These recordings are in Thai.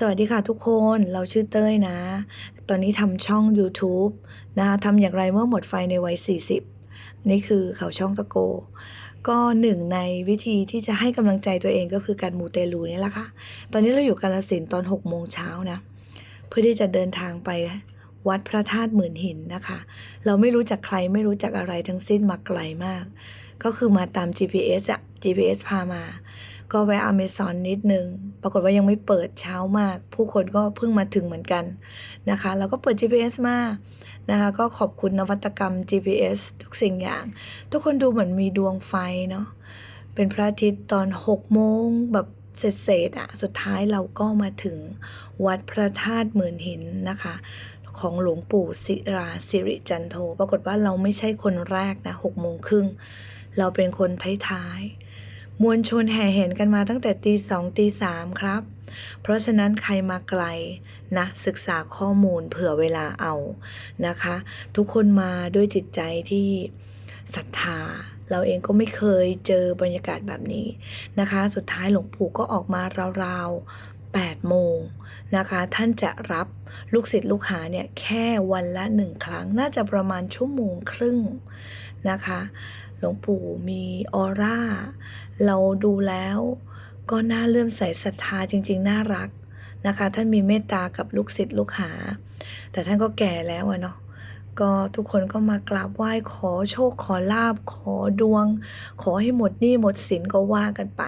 สวัสดีค่ะทุกคน เราชื่อเต้ยนะ ตอนนี้ทำช่อง YouTube นะคะทำอย่างไรเมื่อหมดไฟในวัย 40 นี่คือเขาช่องตะโก ก็หนึ่งในวิธีที่จะให้กำลังใจตัวเองก็คือการมูเตลูนี่แหละค่ะ ตอนนี้เราอยู่กาลสินตอน6โมงเช้านะ เพื่อที่จะเดินทางไปวัดพระธาตุหมื่นหินนะคะ เราไม่รู้จักใครไม่รู้จักอะไรทั้งสิ้นมาไกลมาก ก็คือมาตาม GPS อะ GPS พามา ก็แวะอเมซอนนิดนึง ปรากฏว่ายังไม่เปิดเช้ามาก ผู้คนก็เพิ่งมาถึงเหมือนกันนะคะ แล้วก็เปิด GPS มานะคะ ก็ขอบคุณนวัตกรรม GPS ทุกสิ่งอย่าง ทุกคนดูเหมือนมีดวงไฟเนาะ เป็นพระอาทิตย์ตอน6โมงแบบเศษๆอะสุดท้ายเราก็มาถึงวัดพระธาตุหมื่นหินนะคะ ของหลวงปู่ศิราสิริจันโท ปรากฏว่าเราไม่ใช่คนแรกนะ6โมงครึ่ง เราเป็นคนท้ายๆ มวลชนแห่เห็นกันมาตั้งแต่ตีสองตีสามครับ เพราะฉะนั้นใครมาไกลนะศึกษาข้อมูลเผื่อเวลาเอานะคะ ทุกคนมาด้วยจิตใจที่ศรัทธา เราเองก็ไม่เคยเจอบรรยากาศแบบนี้นะคะ สุดท้ายหลวงปู่ก็ออกมาราวๆ8โมง นะคะ ท่านจะรับลูกศิษย์ลูกหาเนี่ยแค่วันละหนึ่งครั้ง น่าจะประมาณชั่วโมงครึ่งนะคะ หลวงปู่มีออร่า เราดูแล้วก็น่าเลื่อมใสศรัทธาจริง ๆ น่ารักนะคะ ท่านมีเมตตากับลูกศิษย์ลูกหา แต่ท่านก็แก่แล้วเนาะ ก็ทุกคนก็มากราบไหว้ขอโชคขอลาบขอดวง ขอให้หมดหนี้หมดสินก็ว่ากันไป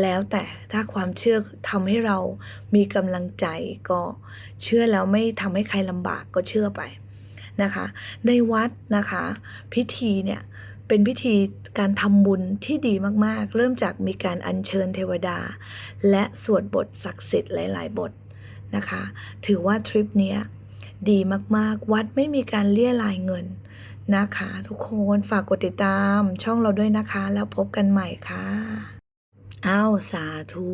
แล้วแต่ถ้าความเชื่อทำให้เรามีกำลังใจก็เชื่อแล้วไม่ทำให้ใครลำบากก็เชื่อไปนะคะ ในวัดนะคะ พิธีเนี่ยเป็นพิธีการทำบุญที่ดีมากๆ เริ่มจากมีการอัญเชิญเทวดา และสวดบทศักดิ์สิทธิ์หลาย ๆ บทนะคะ ถือว่าทริปเนี้ย ดีมากๆ วัดไม่มีการเลี่ยรายเงินนะคะ ทุกคนฝากกดติดตามช่องเราด้วยนะคะ แล้วพบกันใหม่ค่ะ อ้าว สาธุ